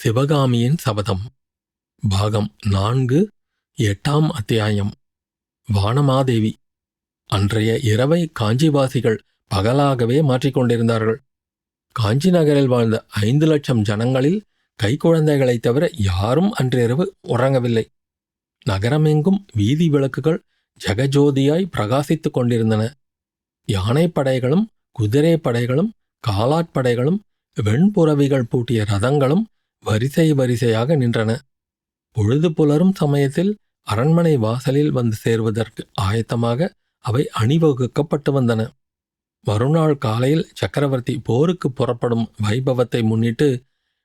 சிவகாமியின் சபதம். பாகம் நான்கு எட்டாம் அத்தியாயம். வானமாதேவி. அன்றைய இரவை காஞ்சிவாசிகள் பகலாகவே மாற்றிக்கொண்டிருந்தார்கள் காஞ்சி நகரில் வாழ்ந்த ஐந்து லட்சம் ஜனங்களில் கைக்குழந்தைகளைத் தவிர யாரும் அன்றிரவு உறங்கவில்லை. நகரமெங்கும் வீதி விளக்குகள் ஜெகஜோதியாய் பிரகாசித்துக் கொண்டிருந்தன. யானைப்படைகளும் குதிரைப்படைகளும் காலாட்படைகளும் வெண்புறவிகள் பூட்டிய ரதங்களும் வரிசை வரிசையாக நின்றன. பொழுது புலரும் சமயத்தில் அரண்மனை வாசலில் வந்து சேர்வதற்கு ஆயத்தமாக அவை அணிவகுக்கப்பட்டு வந்தன. மறுநாள் காலையில் சக்கரவர்த்தி போருக்கு புறப்படும் வைபவத்தை முன்னிட்டு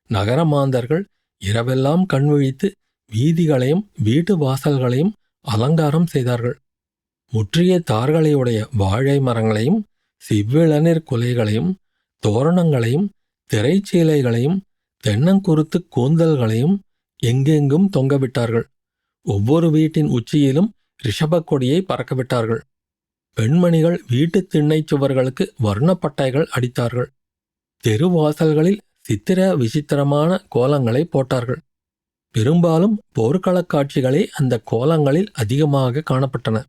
நகரமாந்தர்கள் இரவெல்லாம் கண்விழித்து வீதிகளையும் வீட்டு வாசல்களையும் அலங்காரம் செய்தார்கள். முற்றிய தார்களையுடைய வாழை மரங்களையும் சிவ்விளநீர் குலைகளையும் தோரணங்களையும் திரைச்சீலைகளையும் தென்னங்குருத்து கூந்தல்களையும் எங்கெங்கும் தொங்கவிட்டார்கள். ஒவ்வொரு வீட்டின் உச்சியிலும் ரிஷபக் கொடியை பறக்கவிட்டார்கள். பெண்மணிகள் வீட்டுத் திண்ணைச் சுவர்களுக்கு வர்ணப்பட்டைகள் அடித்தார்கள். தெருவாசல்களில் சித்திர விசித்திரமான கோலங்களை போட்டார்கள். பெரும்பாலும் போர்க்களக் காட்சிகளே அந்த கோலங்களில் அதிகமாக காணப்பட்டன.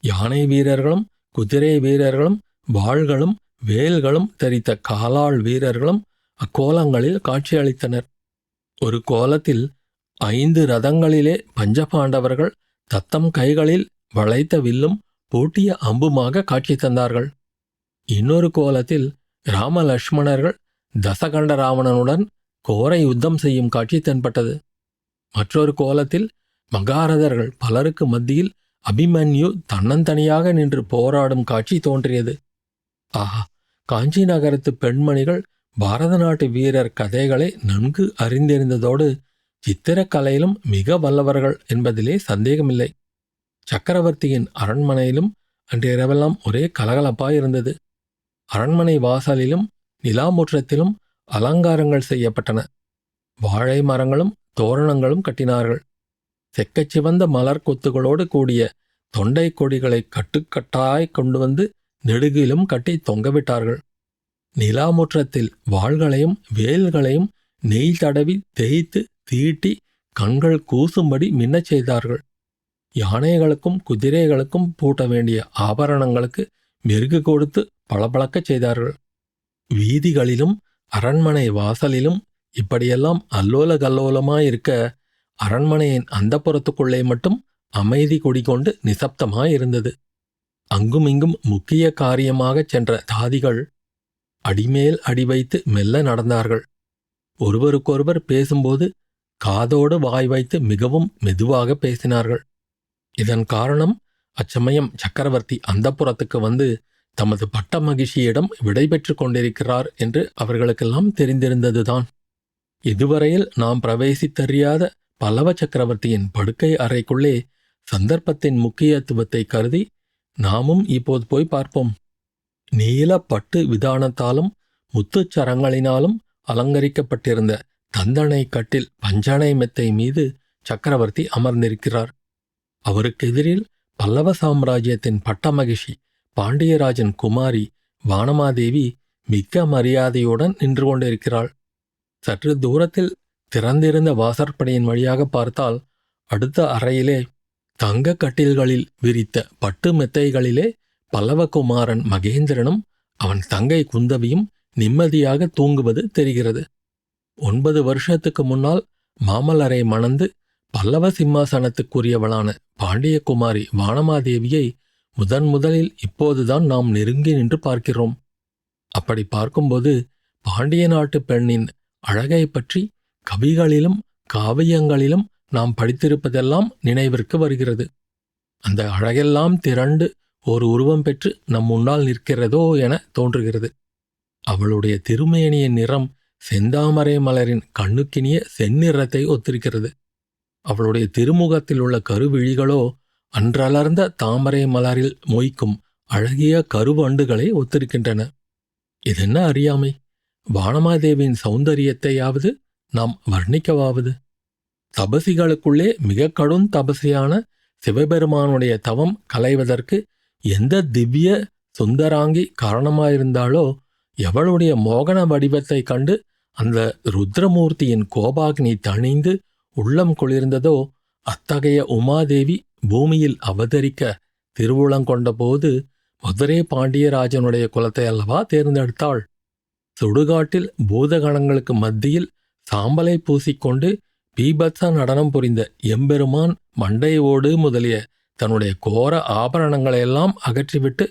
யானை வீரர்களும் குதிரை வீரர்களும் வாள்களும் வேல்களும் தரித்த காலாள் வீரர்களும் அக்கோலங்களில் காட்சியளித்தனர். ஒரு கோலத்தில் ஐந்து ரதங்களிலே பஞ்சபாண்டவர்கள் தத்தம் கைகளில் வளைத்த வில்லும் பூட்டிய அம்புமாக காட்சி தந்தார்கள். இன்னொரு கோலத்தில் ராமலட்சுமணர்கள் தசகண்ட ராவணனுடன் கோர யுத்தம் செய்யும் காட்சி தென்பட்டது. மற்றொரு கோலத்தில் மகாரதர்கள் பலருக்கு மத்தியில் அபிமன்யு தன்னந்தனியாக நின்று போராடும் காட்சி தோன்றியது. ஆஹா காஞ்சி நகரத்து பெண்மணிகள் பாரத நாட்டு வீரர் கதைகளை நன்கு அறிந்திருந்ததோடு சித்திரக்கலையிலும் மிக வல்லவர்கள் என்பதிலே சந்தேகமில்லை. சக்கரவர்த்தியின் அரண்மனையிலும் அன்றிரவெல்லாம் ஒரே கலகலப்பாயிருந்தது அரண்மனை வாசலிலும் நிலாமுற்றத்திலும் அலங்காரங்கள் செய்யப்பட்டன. வாழை மரங்களும் தோரணங்களும் கட்டினார்கள். செக்கச் சிவந்த மலர் கொத்துகளோடு கூடிய தொண்டை கொடிகளை கட்டுக்கட்டாய் கொண்டு வந்து நெடுகிலும் கட்டி தொங்கவிட்டார்கள் நிலாமுற்றத்தில் வாள்களையும் வேல்களையும் நெய் தடவி தேய்த்து தீட்டி கண்கள் கூசும்படி மின்னச் செய்தார்கள். யானைகளுக்கும் குதிரைகளுக்கும் பூட்ட வேண்டிய ஆபரணங்களுக்கு மெருகு கொடுத்து பளபளக்கச் செய்தார்கள். வீதிகளிலும் அரண்மனை வாசலிலும் இப்படியெல்லாம் அல்லோல கல்லோலமாயிருக்க அரண்மனையின் அந்தப்புறத்துக்குள்ளே மட்டும் அமைதி குடிகொண்டு நிசப்தமாயிருந்தது அங்குமிங்கும் முக்கிய காரியமாகச் சென்ற தாதிகள் அடிமேல் அடி வைத்து மெல்ல நடந்தார்கள். ஒருவருக்கொருவர் பேசும்போது காதோடு வாய் வைத்து மிகவும் மெதுவாக பேசினார்கள். இதன் காரணம் அச்சமயம் சக்கரவர்த்தி அந்தப்புறத்துக்கு வந்து தமது பட்ட மகிழ்ச்சியிடம் விடைபெற்று கொண்டிருக்கிறார் என்று அவர்களுக்கெல்லாம் தெரிந்திருந்ததுதான். இதுவரையில் நாம் பிரவேசித்தறியாத பல்லவ சக்கரவர்த்தியின் படுக்கை அறைக்குள்ளே சந்தர்ப்பத்தின் முக்கியத்துவத்தை கருதி நாமும் இப்போது போய் பார்ப்போம். நீல பட்டு விதானத்தாலும் முத்துச் சரங்களினாலும் அலங்கரிக்கப்பட்டிருந்த தந்தனை கட்டில் பஞ்சனை மெத்தை மீது சக்கரவர்த்தி அமர்ந்திருக்கிறார். அவருக்கு எதிரில் பல்லவ சாம்ராஜ்யத்தின் பட்டமகிஷி பாண்டியராஜன் குமாரி வானமாதேவி மிக்க மரியாதையுடன் நின்று கொண்டிருக்கிறாள். சற்று தூரத்தில் திறந்திருந்த வாசற்படியின் வழியாக பார்த்தால் அடுத்த அறையிலே தங்க கட்டில்களில் விரித்த பட்டு மெத்தைகளிலே பல்லவகுமாரன் மகேந்திரனும் அவன் தங்கை குந்தவியும் நிம்மதியாக தூங்குவது தெரிகிறது. ஒன்பது வருஷத்துக்கு முன்னால் மாமல்லரை மணந்து பல்லவ சிம்மாசனத்துக்குரியவளான பாண்டியகுமாரி வானமாதேவியை முதன் முதலில் இப்போதுதான் நாம் நெருங்கி நின்று பார்க்கிறோம். அப்படி பார்க்கும்போது பாண்டிய நாட்டு பெண்ணின் அழகை பற்றி கவிகளிலும் காவியங்களிலும் நாம் படித்திருப்பதெல்லாம் நினைவிற்கு வருகிறது. அந்த அழகெல்லாம் திரண்டு ஒரு உருவம் பெற்று நம் முன்னால் நிற்கிறதோ என தோன்றுகிறது. அவளுடைய திருமேனியின் நிறம் செந்தாமரை மலரின் கண்ணுக்கினிய செந்நிறத்தை ஒத்திருக்கிறது. அவளுடைய திருமுகத்தில் உள்ள கருவிழிகளோ அன்றலர்ந்த தாமரை மலரில் மொய்க்கும் அழகிய கருவண்டுகளை ஒத்திருக்கின்றன. இதென்ன அறியாமை? வானமாதேவியின் சௌந்தரியத்தையாவது நாம் வர்ணிக்கவாவது? தபசிகளுக்குள்ளே மிக கடும் தபசியான சிவபெருமானுடைய தவம் கலைவதற்கு எந்த திவ்ய சுந்தராங்கி காரணமாயிருந்தாளோ எவளுடைய மோகன வடிவத்தைக் கண்டு அந்த ருத்ரமூர்த்தியின் கோபாக்னி தணிந்து உள்ளம் குளிர்ந்ததோ அத்தகைய உமாதேவி பூமியில் அவதரிக்க திருவுளங்கொண்டபோது மதுரை பாண்டியராஜனுடைய குலத்தை அல்லவா தேர்ந்தெடுத்தாள்? சுடுகாட்டில் பூதகணங்களுக்கு மத்தியில் சாம்பலை பூசிக்கொண்டு பீபத்ச நடனம் புரிந்த எம்பெருமான் மண்டையோடு முதலிய தன்னுடைய கோர ஆபரணங்களையெல்லாம் அகற்றிவிட்டு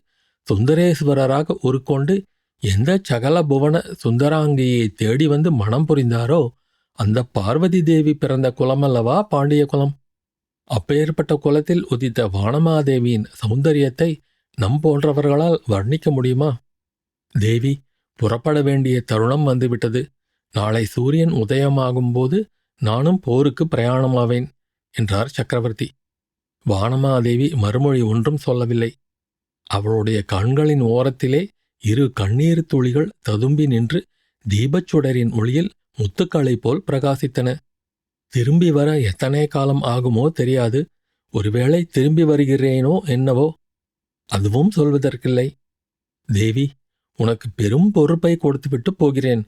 சுந்தரேஸ்வரராக உருக்கொண்டு எந்த சகல புவன சுந்தராங்கியை தேடி வந்து மனம் புரிந்தாரோ அந்த பார்வதி தேவி பிறந்த குலமல்லவா பாண்டிய குலம். அப்பேற்பட்ட குலத்தில் உதித்த வானமாதேவியின் சௌந்தரியத்தை நம் போன்றவர்களால் வர்ணிக்க முடியுமா? தேவி புறப்பட வேண்டிய தருணம் வந்துவிட்டது. நாளை சூரியன் உதயமாகும்போது நானும் போருக்கு பிரயாணமாவேன் என்றார் சக்கரவர்த்தி. வானமாதேவி மறுமொழி ஒன்றும் சொல்லவில்லை. அவளுடைய கண்களின் ஓரத்திலே இரு கண்ணீர் துளிகள் ததும்பி நின்று தீபச்சுடரின் ஒளியில் முத்துக்களை போல் பிரகாசித்தன. திரும்பி வர எத்தனை காலம் ஆகுமோ தெரியாது. ஒருவேளை திரும்பி வருகிறேனோ என்னவோ. அதுவும் சொல்வதற்கில்லை. தேவி உனக்கு பெரும் பொறுப்பை கொடுத்துவிட்டு போகிறேன்.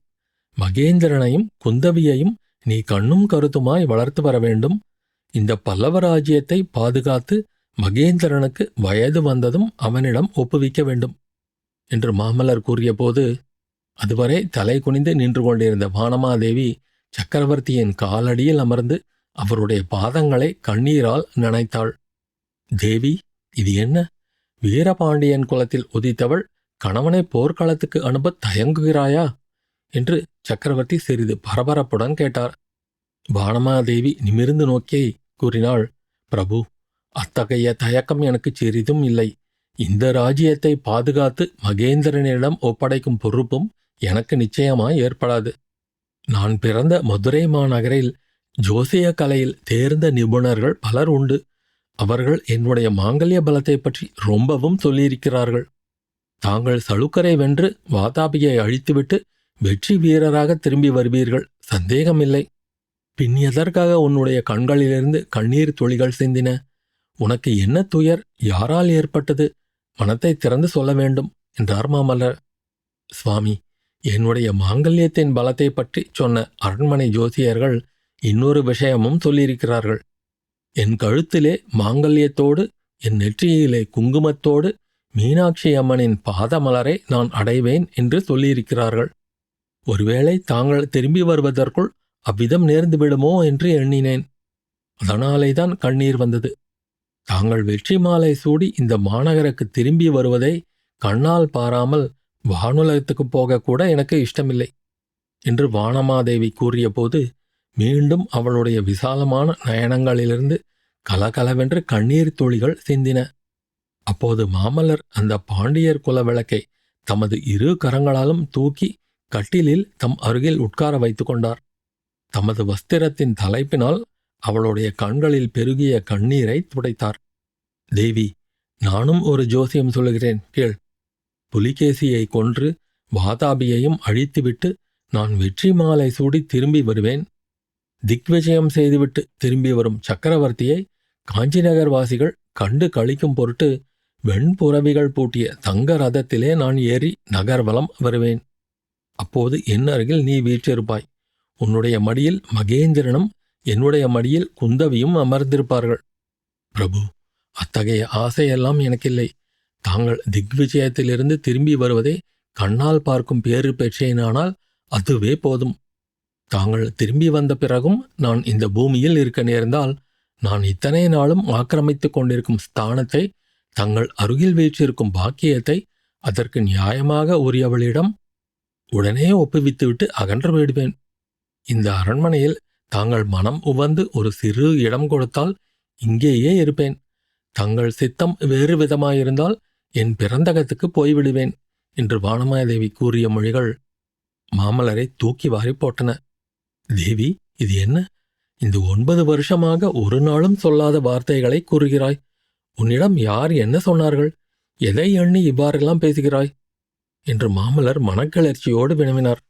மகேந்திரனையும் குந்தவியையும் நீ கண்ணும் கருத்துமாய் வளர்த்து வர வேண்டும். இந்த பல்லவ ராஜ்யத்தை பாதுகாத்து மகேந்திரனுக்கு வயது வந்ததும் அவனிடம் ஒப்புவிக்க வேண்டும் என்று மாமல்லர் கூறியபோது அதுவரை தலை குனிந்து நின்று கொண்டிருந்த வானமாதேவி சக்கரவர்த்தியின் காலடியில் அமர்ந்து அவருடைய பாதங்களை கண்ணீரால் நனைத்தாள். தேவி இது என்ன? வீரபாண்டியன் குலத்தில் உதித்தவள் கணவனை போர்க்களத்துக்கு அனுப்ப தயங்குகிறாயா? என்று சக்கரவர்த்தி சிறிது பரபரப்புடன் கேட்டார். வானமாதேவி நிமிர்ந்து நோக்கி கூறினாள் பிரபு அத்தகைய தயக்கம் எனக்கு சிறிதும் இல்லை. இந்த ராஜ்யத்தை பாதுகாத்து மகேந்திரனிடம் ஒப்படைக்கும் பொறுப்பும் எனக்கு நிச்சயமாய் ஏற்படாது. நான் பிறந்த மதுரை மாநகரில் ஜோசிய கலையில் தேர்ந்த நிபுணர்கள் பலர் உண்டு. அவர்கள் என்னுடைய மாங்கல்ய பலத்தை பற்றி ரொம்பவும் சொல்லியிருக்கிறார்கள். தாங்கள் சளுக்கரை வென்று வாதாபியை அழித்துவிட்டு வெற்றி வீரராக திரும்பி வருவீர்கள். சந்தேகமில்லை. பின் எதற்காக உன்னுடைய கண்களிலிருந்து கண்ணீர் துளிகள் சிந்தின? உனக்கு என்ன துயர்? யாரால் ஏற்பட்டது? மனத்தை திறந்து சொல்ல வேண்டும் என்றார் மாமல்லர். சுவாமி என்னுடைய மாங்கல்யத்தின் பலத்தை பற்றி சொன்ன அரண்மனை ஜோசியர்கள் இன்னொரு விஷயமும் சொல்லியிருக்கிறார்கள். என் கழுத்திலே மாங்கல்யத்தோடு என் நெற்றியிலே குங்குமத்தோடு மீனாட்சி அம்மனின் பாதமலரை நான் அடைவேன் என்று சொல்லியிருக்கிறார்கள். ஒருவேளை தாங்கள் திரும்பி வருவதற்குள் அவ்விதம் நேர்ந்து விடுமோ என்று எண்ணினேன். அதனாலேதான் கண்ணீர் வந்தது. தாங்கள் வெற்றி மாலை சூடி இந்த மாநகருக்கு திரும்பி வருவதை கண்ணால் பாராமல் வானுலகத்துக்கு போகக்கூட எனக்கு இஷ்டமில்லை என்று வானமாதேவி கூறியபோது மீண்டும் அவளுடைய விசாலமான நயனங்களிலிருந்து கலகலவென்று கண்ணீர் துளிகள் சிந்தின. அப்போது மாமல்லர் அந்த பாண்டியர் குல விளக்கை தமது இரு கரங்களாலும் தூக்கி கட்டிலில் தம் அருகில் உட்கார வைத்துக் கொண்டார். தமது வஸ்திரத்தின் தலைப்பினால் அவளுடைய கண்களில் பெருகிய கண்ணீரை துடைத்தார். தேவி நானும் ஒரு ஜோசியம் சொல்லுகிறேன் கேள். புலிகேசியை கொன்று வாதாபியையும் அழித்துவிட்டு நான் வெற்றி மாலை சூடி திரும்பி வருவேன். திக்விஜயம் செய்துவிட்டு திரும்பி வரும் சக்கரவர்த்தியை காஞ்சி நகர்வாசிகள் கண்டு கழிக்கும் பொருட்டு வெண்புறவிகள் பூட்டிய தங்க ரதத்திலே நான் ஏறி நகர்வலம் வருவேன். அப்போது என் அருகில் நீ வீற்றிருப்பாய். உன்னுடைய மடியில் மகேந்திரனும் என்னுடைய மடியில் குந்தவியும் அமர்ந்திருப்பார்கள். பிரபு அத்தகைய ஆசையெல்லாம் எனக்கில்லை. தாங்கள் திக்விஜயத்திலிருந்து திரும்பி வருவதை கண்ணால் பார்க்கும் பேறு பெற்றேனானால் அதுவே போதும். தாங்கள் திரும்பி வந்த பிறகும் நான் இந்த பூமியில் இருக்க நேர்ந்தால் நான் இத்தனை நாளும் ஆக்கிரமித்துக் கொண்டிருக்கும் ஸ்தானத்தை தங்கள் அருகில் வீற்றிருக்கும் பாக்கியத்தை அதற்கு நியாயமாக உரியவளிடம் உடனே ஒப்புவித்துவிட்டு அகன்று விடுவேன் இந்த அரண்மனையில் தாங்கள் மனம் உவந்து ஒரு சிறு இடம் கொடுத்தால் இங்கேயே இருப்பேன். தங்கள் சித்தம் வேறு விதமாயிருந்தால் என் பிறந்தகத்துக்கு போய்விடுவேன் என்று வானமாயதேவி கூறிய மொழிகள் மாமலரை தூக்கி வாரி போட்டன. தேவி இது என்ன? இந்த ஒன்பது வருஷமாக ஒரு நாளும் சொல்லாத வார்த்தைகளை கூறுகிறாய். உன்னிடம் யார் என்ன சொன்னார்கள்? எதை எண்ணி இவ்வாறெல்லாம் பேசுகிறாய்? என்று மாமலர் மனக்கிளர்ச்சியோடு வினவினார்.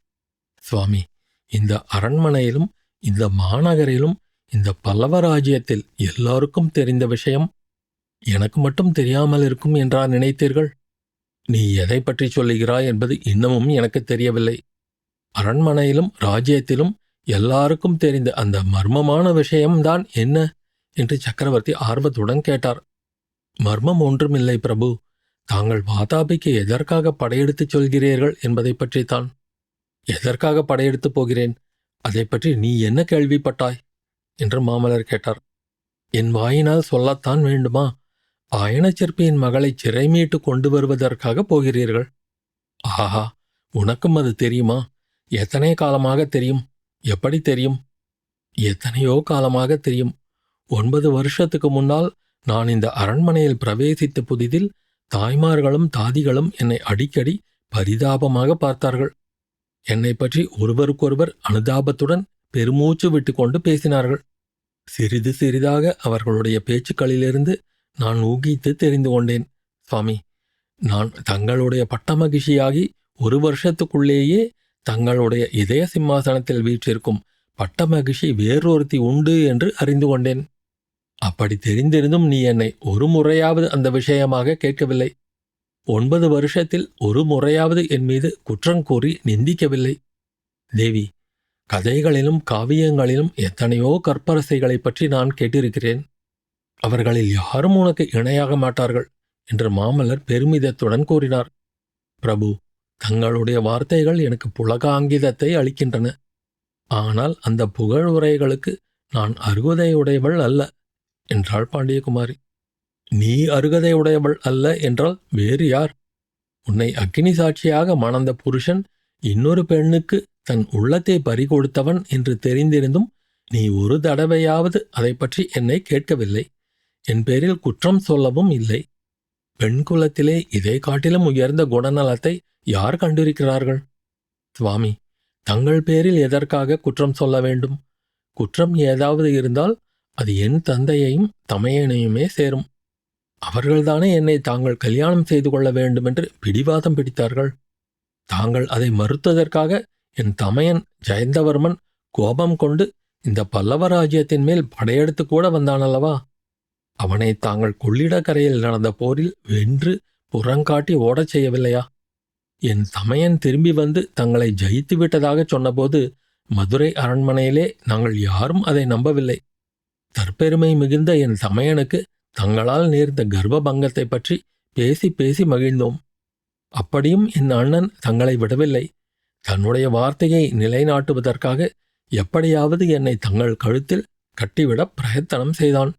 சுவாமி இந்த அரண்மனையிலும் இந்த மாநகரிலும் இந்த பல்லவ ராஜ்யத்தில் எல்லாருக்கும் தெரிந்த விஷயம் எனக்கு மட்டும் தெரியாமல் இருக்கும் என்றா நினைத்தீர்கள்? நீ எதை பற்றி சொல்லுகிறாய் என்பது இன்னமும் எனக்கு தெரியவில்லை. அரண்மனையிலும் ராஜ்யத்திலும் எல்லாருக்கும் தெரிந்த அந்த மர்மமான விஷயம்தான் என்ன? என்று சக்கரவர்த்தி ஆர்வத்துடன் கேட்டார். மர்மம் ஒன்றுமில்லை பிரபு. தாங்கள் வாதாபிக்கு எதற்காக படையெடுத்துச் சொல்கிறீர்கள் என்பதைப் பற்றித்தான். எதற்காக படையெடுத்துப் போகிறேன்? அதைப் பற்றி நீ என்ன கேள்விப்பட்டாய்? என்று மாமலர் கேட்டார். என் வாயினால் சொல்லத்தான் வேண்டுமா? பயணச்சிற்பியின் மகளை சிறை மீட்டு கொண்டு வருவதற்காக போகிறீர்கள். ஆஹா உனக்கும் அது தெரியுமா? எத்தனை காலமாக தெரியும்? எப்படி தெரியும்? எத்தனையோ காலமாக தெரியும். ஒன்பது வருஷத்துக்கு முன்னால் நான் இந்த அரண்மனையில் பிரவேசித்த புதிதில் தாய்மார்களும் தாதிகளும் என்னை அடிக்கடி பரிதாபமாக பார்த்தார்கள். என்னை பற்றி ஒருவருக்கொருவர் அனுதாபத்துடன் பெருமூச்சு விட்டுக்கொண்டு பேசினார்கள். சிறிது சிறிதாக அவர்களுடைய பேச்சுக்களிலிருந்து நான் ஊகித்து தெரிந்து கொண்டேன். சுவாமி நான் தங்களுடைய பட்டமகிஷியாகி ஒரு வருஷத்துக்குள்ளேயே தங்களுடைய இதய சிம்மாசனத்தில் வீற்றிருக்கும் பட்டமகிஷி வேறொருத்தி உண்டு என்று அறிந்து கொண்டேன். அப்படி தெரிந்திருந்தும் நீ என்னை ஒரு முறையாவது அந்த விஷயமாக கேட்கவில்லை. ஒன்பது வருஷத்தில் ஒரு முறையாவது என் மீது குற்றம் கூறி நிந்திக்கவில்லை. தேவி கதைகளிலும் காவியங்களிலும் எத்தனையோ கற்பரசைகளைப் பற்றி நான் கேட்டிருக்கிறேன். அவர்களில் யாரும் உனக்கு இணையாக மாட்டார்கள் என்று மாமல்லர் பெருமிதத்துடன் கூறினார். பிரபு தங்களுடைய வார்த்தைகள் எனக்கு புலகாங்கிதத்தை அளிக்கின்றன. ஆனால் அந்த புகழ் உரைகளுக்கு நான் அருகதையுடையவள் அல்ல என்றாள் பாண்டியகுமாரி. நீ அருகதை உடையவள் அல்ல என்றால் வேறு யார்? உன்னை அக்கினி சாட்சியாக மணந்த புருஷன் இன்னொரு பெண்ணுக்கு தன் உள்ளத்தை பறிகொடுத்தவன் என்று தெரிந்திருந்தும் நீ ஒரு தடவையாவது அதை பற்றி என்னை கேட்கவில்லை. என் பேரில் குற்றம் சொல்லவும் இல்லை. பெண் குலத்திலே இதை காட்டிலும் உயர்ந்த குணநலத்தை யார் கண்டிருக்கிறார்கள்? சுவாமி தங்கள் பேரில் எதற்காக குற்றம் சொல்ல வேண்டும்? குற்றம் ஏதாவது இருந்தால் அது என் தந்தையையும் தமையனையுமே சேரும். அவர்கள்தானே என்னை தாங்கள் கல்யாணம் செய்து கொள்ள வேண்டுமென்று பிடிவாதம் பிடித்தார்கள். தாங்கள் அதை மறுத்ததற்காக என் தமையன் ஜெயந்தவர்மன் கோபம் கொண்டு இந்த பல்லவ ராஜ்யத்தின் மேல் படையெடுத்து கூட வந்தானல்லவா? அவனை தாங்கள் கொள்ளிடக்கரையில் நடந்த போரில் வென்று புறங்காட்டி ஓடச் செய்யவில்லையா? என் தமையன் திரும்பி வந்து தங்களை ஜெயித்து விட்டதாக சொன்னபோது மதுரை அரண்மனையிலே நாங்கள் யாரும் அதை நம்பவில்லை. தற்பெருமை மிகுந்த என் தமையனுக்கு தங்களால் நேர்ந்த கர்ப்பபங்கத்தை பற்றி பேசி பேசி மகிழ்ந்தோம். அப்படியும் என் அண்ணன் தங்களை விடவில்லை. தன்னுடைய வார்த்தையை நிலைநாட்டுவதற்காக எப்படியாவது என்னை தங்கள் கழுத்தில் கட்டிவிட பிரயத்தனம் செய்தான்.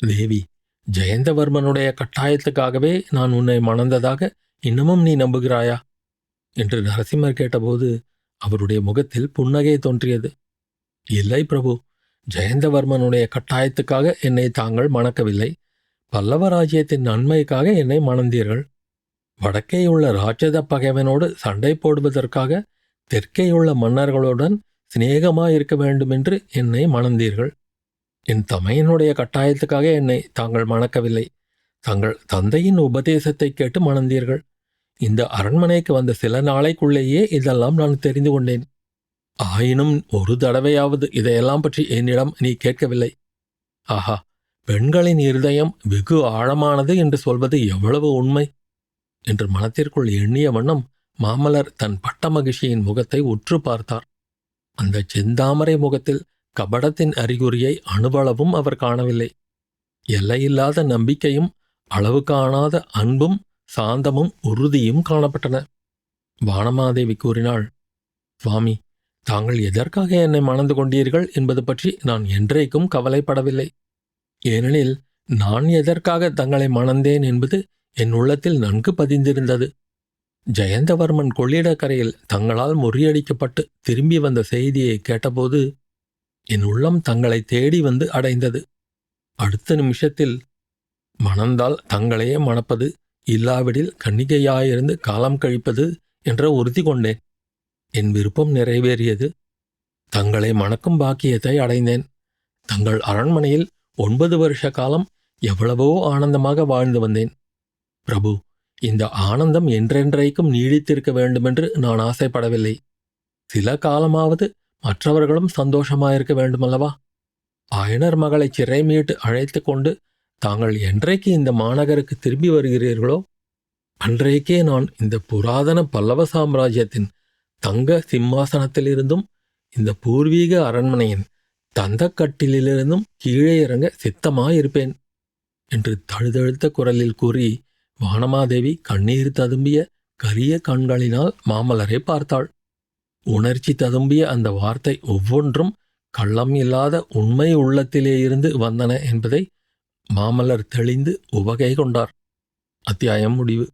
தேவி ஜெயந்தவர்மனுடைய கட்டாயத்துக்காகவே நான் உன்னை மணந்ததாக இன்னமும் நீ நம்புகிறாயா? என்று நரசிம்மர் கேட்டபோது அவருடைய முகத்தில் புன்னகை தோன்றியது. இல்லை பிரபு ஜெயந்தவர்மனுடைய கட்டாயத்துக்காக என்னை தாங்கள் மணக்கவில்லை. பல்லவ ராஜ்யத்தின் நன்மைக்காக என்னை மணந்தீர்கள். வடக்கேயுள்ள ராட்சத பகைவனோடு சண்டை போடுவதற்காக தெற்கேயுள்ள மன்னர்களுடன் சிநேகமாயிருக்க வேண்டுமென்று என்னை மணந்தீர்கள். என் தமையனுடைய கட்டாயத்துக்காக என்னை தாங்கள் மணக்கவில்லை. தங்கள் தந்தையின் உபதேசத்தை கேட்டு மணந்தீர்கள். இந்த அரண்மனைக்கு வந்த சில நாளைக்குள்ளேயே இதெல்லாம் நான் தெரிந்து கொண்டேன். ஆயினும் ஒரு தடவையாவது இதையெல்லாம் பற்றி என்னிடம் நீ கேட்கவில்லை. ஆஹா பெண்களின் இருதயம் வெகு ஆழமானது என்று சொல்வது எவ்வளவு உண்மை? என்று மனத்திற்குள் எண்ணிய வண்ணம் மாமலர் தன் பட்ட மகிழ்ச்சியின் முகத்தை உற்று பார்த்தார். அந்த செந்தாமரை முகத்தில் கபடத்தின் அறிகுறியை அணுவளவும் அவர் காணவில்லை. எல்லையில்லாத நம்பிக்கையும் அளவு காணாத அன்பும் சாந்தமும் உறுதியும் காணப்பட்டன. வானமாதேவி கூறினாள் சுவாமி தாங்கள் எதற்காக என்னை மணந்து கொண்டீர்கள் என்பது பற்றி நான் என்றைக்கும் கவலைப்படவில்லை. ஏனெனில் நான் எதற்காக தங்களை மணந்தேன் என்பது என் உள்ளத்தில் நன்கு பதிந்திருந்தது. ஜெயந்தவர்மன் கொள்ளிடக்கரையில் தங்களால் முறியடிக்கப்பட்டு திரும்பி வந்த செய்தியை கேட்டபோது என் உள்ளம் தங்களை தேடி வந்து அடைந்தது. அடுத்த நிமிஷத்தில் மணந்தால் தங்களையே மணப்பது இல்லாவிடில் கன்னிகையாயிருந்து காலம் கழிப்பது என்ற உறுதி கொண்டேன். என் விருப்பம் நிறைவேறியது. தங்களை மணக்கும் பாக்கியத்தை அடைந்தேன். தங்கள் அரண்மனையில் ஒன்பது வருஷ காலம் எவ்வளவோ ஆனந்தமாக வாழ்ந்து வந்தேன். பிரபு இந்த ஆனந்தம் என்றென்றைக்கும் நீடித்திருக்க வேண்டுமென்று நான் ஆசைப்படவில்லை. சில காலமாவது மற்றவர்களும் சந்தோஷமாயிருக்க வேண்டுமல்லவா? ஆயனர் மகளை சிறை மீட்டு அழைத்து கொண்டு தாங்கள் என்றைக்கு இந்த மாநகருக்கு திரும்பி வருகிறீர்களோ அன்றைக்கே நான் இந்த புராதன பல்லவ சாம்ராஜ்யத்தின் தங்க சிம்மாசனத்திலிருந்தும் இந்த பூர்வீக அரண்மனையின் தந்தக்கட்டிலிருந்தும் கீழே இறங்க சித்தமாயிருப்பேன் என்று தழுதழுத்த குரலில் கூறி வானமாதேவி கண்ணீர் ததும்பிய கரிய கண்களினால் மாமலரை பார்த்தாள். உணர்ச்சி ததும்பிய அந்த வார்த்தை ஒவ்வொன்றும் கள்ளம் இல்லாத உண்மை உள்ளத்திலே இருந்து வந்தன என்பதை மாமல்லர் தெளிந்து உவகை கொண்டார். அத்தியாயம் முடிவு.